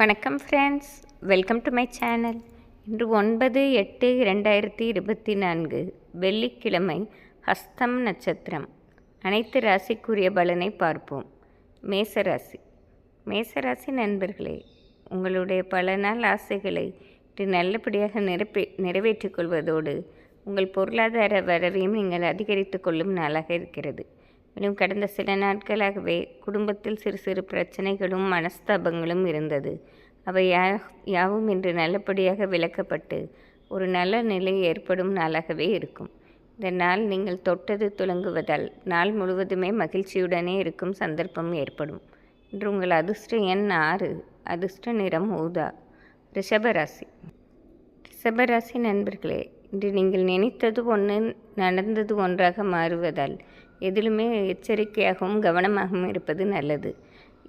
வணக்கம் friends welcome to my channel இன்று ஒன்பது எட்டு இரண்டாயிரத்தி இருபத்தி நான்கு வெள்ளிக்கிழமை ஹஸ்தம் நட்சத்திரம். அனைத்து ராசிக்குரிய பலனை பார்ப்போம். மேசராசி. மேசராசி நண்பர்களே உங்களுடைய பல நாள் ஆசைகளை இன்று நல்லபடியாக நிரப்பி நிறைவேற்றிக் கொள்வதோடு உங்கள் பொருளாதார வரவையும் நீங்கள் அதிகரித்து கொள்ளும் நாளாக இருக்கிறது. மேலும் கடந்த சில நாட்களாகவே குடும்பத்தில் சிறு சிறு பிரச்சனைகளும் மனஸ்தாபங்களும் இருந்தது. அவை யா யாவும் இன்று நல்லபடியாக விளக்கப்பட்டு ஒரு நல்ல நிலை ஏற்படும் நாளாகவே இருக்கும். இந்த நாள் நீங்கள் தொட்டது துலங்குவதால் நாள் முழுவதுமே மகிழ்ச்சியுடனே இருக்கும் சந்தர்ப்பம் ஏற்படும். இன்று உங்கள் அதிர்ஷ்ட எண் ஆறு அதிர்ஷ்ட நிறம் ஊதா ரிஷபராசி. ரிஷபராசி நண்பர்களே இன்று நீங்கள் நினைத்தது ஒன்று நடந்தது ஒன்றாக மாறுவதால் எதிலுமே எச்சரிக்கையாகவும் கவனமாகவும் இருப்பது நல்லது.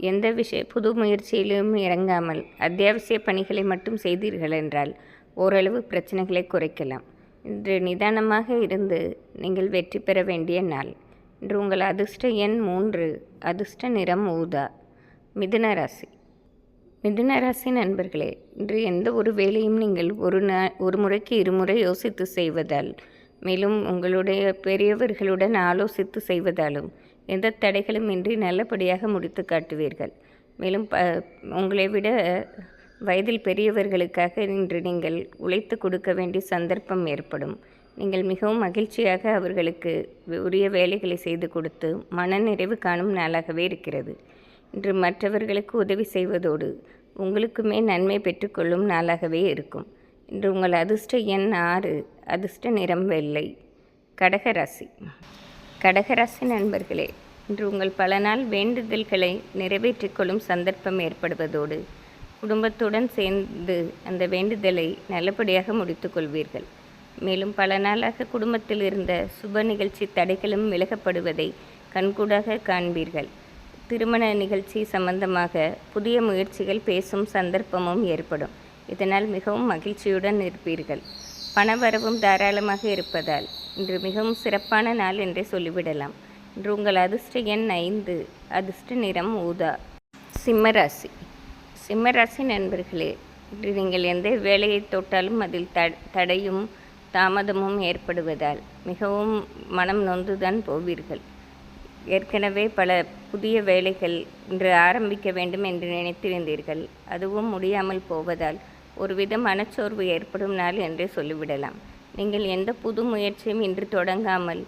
எந்த விஷய புது முயற்சியிலும் இறங்காமல் அத்தியாவசிய பணிகளை மட்டும் செய்தீர்கள் என்றால் ஓரளவு பிரச்சனைகளை குறைக்கலாம். இன்று நிதானமாக இருந்து நீங்கள் வெற்றி பெற வேண்டிய நாள். இன்று உங்கள் அதிர்ஷ்ட எண் மூன்று அதிர்ஷ்ட நிறம் ஊதா. மிதுன ராசி. மிதுன ராசி நண்பர்களே இன்று எந்த ஒரு வேலையும் நீங்கள் ஒரு நா ஒரு முறைக்கு இருமுறை யோசித்து செய்வதால் மேலும் உங்களுடைய பெரியவர்களுடன் ஆலோசித்து செய்வதாலும் எந்த தடைகளும் இன்றி நல்லபடியாக முடித்து காட்டுவீர்கள். மேலும் ப உங்களை விட வயதில் பெரியவர்களுக்காக இன்று நீங்கள் உழைத்து கொடுக்க வேண்டிய சந்தர்ப்பம் ஏற்படும். நீங்கள் மிகவும் மகிழ்ச்சியாக அவர்களுக்கு உரிய வேலைகளை செய்து கொடுத்து மனநிறைவு காணும் நாளாகவே இருக்கிறது. இன்று மற்றவர்களுக்கு உதவி செய்வதோடு உங்களுக்குமே நன்மை பெற்றுக்கொள்ளும் நாளாகவே இருக்கும். இன்று உங்கள் அதிர்ஷ்ட எண் ஆறு அதிர்ஷ்ட நிறம் வெள்ளை. கடகராசி. கடகராசி நண்பர்களே இன்று உங்கள் பல நாள் வேண்டுதல்களை நிறைவேற்றிக் கொள்ளும் சந்தர்ப்பம் ஏற்படுவதோடு குடும்பத்துடன் சேர்ந்து அந்த வேண்டுதலை நல்லபடியாக முடித்துக்கொள்வீர்கள் மேலும் பல நாளாக குடும்பத்தில் இருந்த சுப நிகழ்ச்சி தடைகளும் விலகப்படுவதை கண்கூடாக காண்பீர்கள். திருமண நிகழ்ச்சி சம்பந்தமாக புதிய முயற்சிகள் பேசும் சந்தர்ப்பமும் ஏற்படும். இதனால் மிகவும் மகிழ்ச்சியுடன் இருப்பீர்கள். பணவரவும் தாராளமாக இருப்பதால் இன்று மிகவும் சிறப்பான நாள் என்றே சொல்லிவிடலாம். இன்று உங்கள் அதிர்ஷ்ட எண் ஐந்து அதிர்ஷ்ட நிறம் ஊதா. சிம்மராசி. சிம்மராசி நண்பர்களே இன்று நீங்கள் எந்த வேலையை தொட்டாலும் அதில் த தடையும் தாமதமும் ஏற்படுவதால் மிகவும் மனம் நொந்துதான் போவீர்கள். ஏற்கனவே பல புதிய வேலைகள் இன்று ஆரம்பிக்க வேண்டும் என்று நினைத்திருந்தீர்கள். அதுவும் முடியாமல் போவதால் ஒருவித மனச்சோர்வு ஏற்படும் நாள் என்றே சொல்லிவிடலாம். நீங்கள் எந்த புது முயற்சியும் இன்று தொடங்காமல்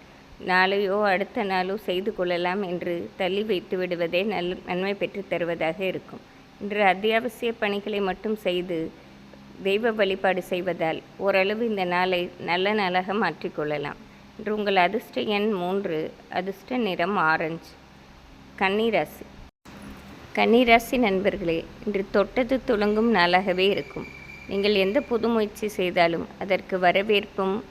நாளையோ அடுத்த நாளோ செய்து கொள்ளலாம் என்று தள்ளி வைத்து விடுவதே நல் நன்மை பெற்று தருவதாக இருக்கும். இன்று அத்தியாவசிய பணிகளை மட்டும் செய்து தெய்வ வழிபாடு செய்வதால் ஓரளவு இந்த நாளை நல்ல நாளாக மாற்றிக்கொள்ளலாம் இன்று உங்கள் அதிர்ஷ்ட எண் மூன்று அதிர்ஷ்ட நிறம் ஆரஞ்சு. கன்னிராசி. கன்னிராசி நண்பர்களே இன்று தொட்டது துளங்கும் நாளாகவே இருக்கும். நீங்கள் எந்த புது முயற்சி செய்தாலும் அதற்கு வரவேற்பும்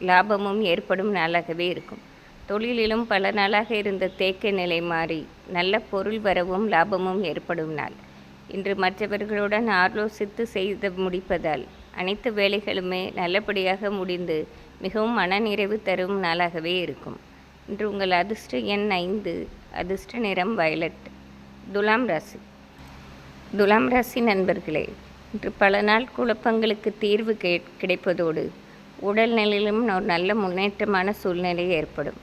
லாபமும் ஏற்படும் நாளாகவே இருக்கும். தொழிலிலும் பல நாளாக இருந்த தேக்க நிலை மாறி நல்ல பொருள் வரவும் லாபமும் ஏற்படும் நாள். இன்று மற்றவர்களுடன் ஆலோசித்து செய்து முடிப்பதால் அனைத்து வேலைகளுமே நல்லபடியாக முடிந்து மிகவும் மனநிறைவு தரும் நாளாகவே இருக்கும். இன்று உங்கள் அதிர்ஷ்ட எண் ஐந்து அதிர்ஷ்ட நிறம் வயலட். துலாம் ராசி. துலாம் ராசி நண்பர்களே இன்று பல நாள் குழப்பங்களுக்கு தீர்வு கே கிடைப்பதோடு உடல்நிலையிலும் ஒரு நல்ல முன்னேற்றமான சூழ்நிலை ஏற்படும்.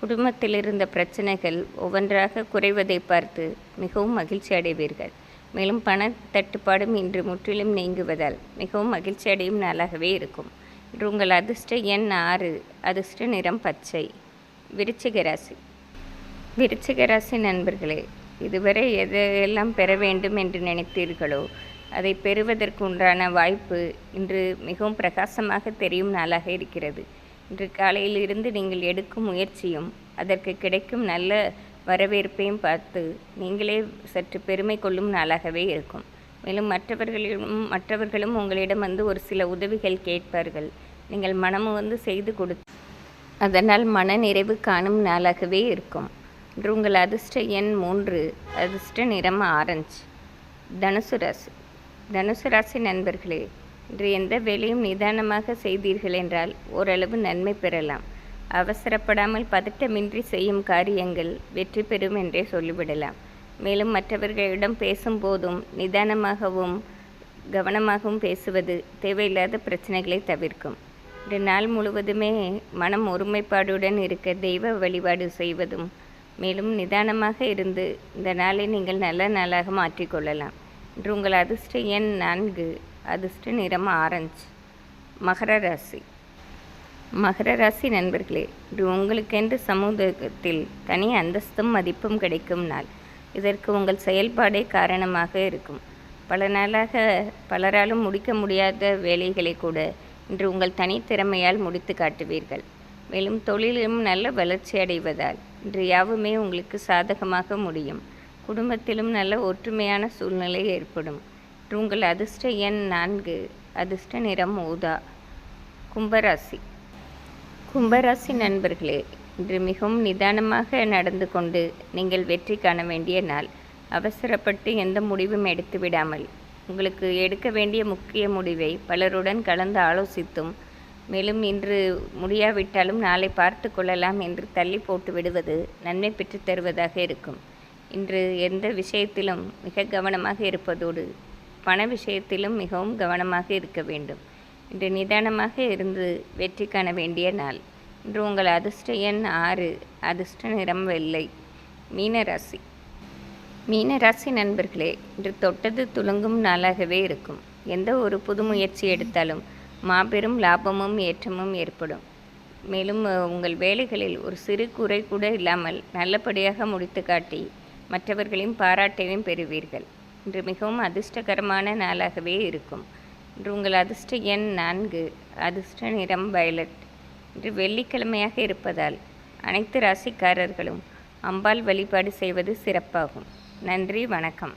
குடும்பத்தில் இருந்த பிரச்சனைகள் ஒவ்வொன்றாக குறைவதை பார்த்து மிகவும் மகிழ்ச்சி அடைவீர்கள். மேலும் பண தட்டுப்பாடும் இன்று முற்றிலும் நீங்குவதால் மிகவும் மகிழ்ச்சி அடையும் நாளாகவே இருக்கும். இன்று உங்கள் அதிர்ஷ்ட எண் ஆறு அதிர்ஷ்ட நிறம் பச்சை. விருச்சிக ராசி. விருச்சிக ராசி நண்பர்களே இதுவரை எதையெல்லாம் பெற வேண்டும் என்று நினைத்தீர்களோ அதை பெறுவதற்கு உண்டான வாய்ப்பு இன்று மிகவும் பிரகாசமாக தெரியும் நாளாக இருக்கிறது. இன்று காலையிலிருந்து நீங்கள் எடுக்கும் முயற்சியும் அதற்கு கிடைக்கும் நல்ல வரவேற்பையும் பார்த்து நீங்களே சற்று பெருமை கொள்ளும் நாளாகவே இருக்கும். மேலும் மற்றவர்களிடம் மற்றவர்களும் உங்களிடம் வந்து ஒரு சில உதவிகள் கேட்பார்கள். நீங்கள் மனமும் வந்து செய்து கொடு அதனால் மன நிறைவு காணும் நாளாகவே இருக்கும். இன்று உங்கள் அதிர்ஷ்ட எண் மூன்று அதிர்ஷ்ட நிறம் ஆரஞ்சு. தனுசு ராசி. தனுசு ராசி நண்பர்களே இன்று எந்த வேலையும் நிதானமாக செய்தீர்கள் என்றால் ஓரளவு நன்மை பெறலாம். அவசரப்படாமல் பதட்டமின்றி செய்யும் காரியங்கள் வெற்றி பெறும் என்றே சொல்லிவிடலாம். மேலும் மற்றவர்களிடம் பேசும்போதும் நிதானமாகவும் கவனமாகவும் பேசுவது தேவையில்லாத பிரச்சனைகளை தவிர்க்கும். இந்த நாள் முழுவதுமே மனம் ஒருமைப்பாடுடன் இருக்க தெய்வ வழிபாடு செய்வதும் மேலும் நிதானமாக இருந்து இந்த நாளை நீங்கள் நல்ல நாளாக மாற்றிக்கொள்ளலாம். இன்று உங்கள் அதிர்ஷ்ட எண் நான்கு. அதிர்ஷ்ட நிறம் ஆரஞ்சு. மகர ராசி. மகர ராசி நண்பர்களே இன்று உங்களுக்கென்று சமூகத்தில் தனி அந்தஸ்தும் மதிப்பும் கிடைக்கும் நாள். இதற்கு உங்கள் செயல்பாடே காரணமாக இருக்கும். பல நாளாக பலராலும் முடிக்க முடியாத வேலைகளை கூட இன்று உங்கள் தனித்திறமையால் முடித்து காட்டுவீர்கள். மேலும் தொழிலும் நல்ல வளர்ச்சி அடைவதால் இன்று யாவுமே உங்களுக்கு சாதகமாக முடியும். குடும்பத்திலும் நல்ல ஒற்றுமையான சூழ்நிலை ஏற்படும். உங்கள் அதிர்ஷ்ட எண் நான்கு அதிர்ஷ்ட நிறம் ஊதா. கும்பராசி. கும்பராசி நண்பர்களே இன்று மிகவும் நிதானமாக நடந்து கொண்டு நீங்கள் வெற்றி காண வேண்டிய நாள். அவசரப்பட்டு எந்த முடிவும் எடுத்து விடாமல். உங்களுக்கு எடுக்க வேண்டிய முக்கிய முடிவை பலருடன் கலந்து ஆலோசித்தும் மேலும் இன்று முடியாவிட்டாலும் நாளை பார்த்து கொள்ளலாம் என்று தள்ளி போட்டு விடுவது நன்மை பெற்றுத் தருவதாக இருக்கும். இன்று எந்த விஷயத்திலும் மிக கவனமாக இருப்பதோடு பண விஷயத்திலும் மிகவும் கவனமாக இருக்க வேண்டும். இன்று நிதானமாக இருந்து வெற்றி காண வேண்டிய நாள். இன்று உங்கள் அதிர்ஷ்ட எண் ஆறு அதிர்ஷ்ட நிறம் வெள்ளை. மீனராசி மீனராசி நண்பர்களே இன்று தொட்டது துளங்கும் நாளாகவே இருக்கும். எந்த ஒரு புது முயற்சி எடுத்தாலும் மாபெரும் லாபமும் ஏற்றமும் ஏற்படும். மேலும் உங்கள் வேலைகளில் ஒரு சிறு குறை கூட இல்லாமல் நல்லபடியாக முடித்து காட்டி மற்றவர்களின் பாராட்டையும் பெறுவீர்கள். இன்று மிகவும் அதிர்ஷ்டகரமான நாளாகவே இருக்கும். இன்று உங்கள் அதிர்ஷ்ட எண் நான்கு அதிர்ஷ்ட நிறம் வயலட். இன்று வெள்ளிக்கிழமையாக இருப்பதால் அனைத்து ராசிக்காரர்களும் அம்பாள் வழிபாடு செய்வது சிறப்பாகும். நன்றி வணக்கம்.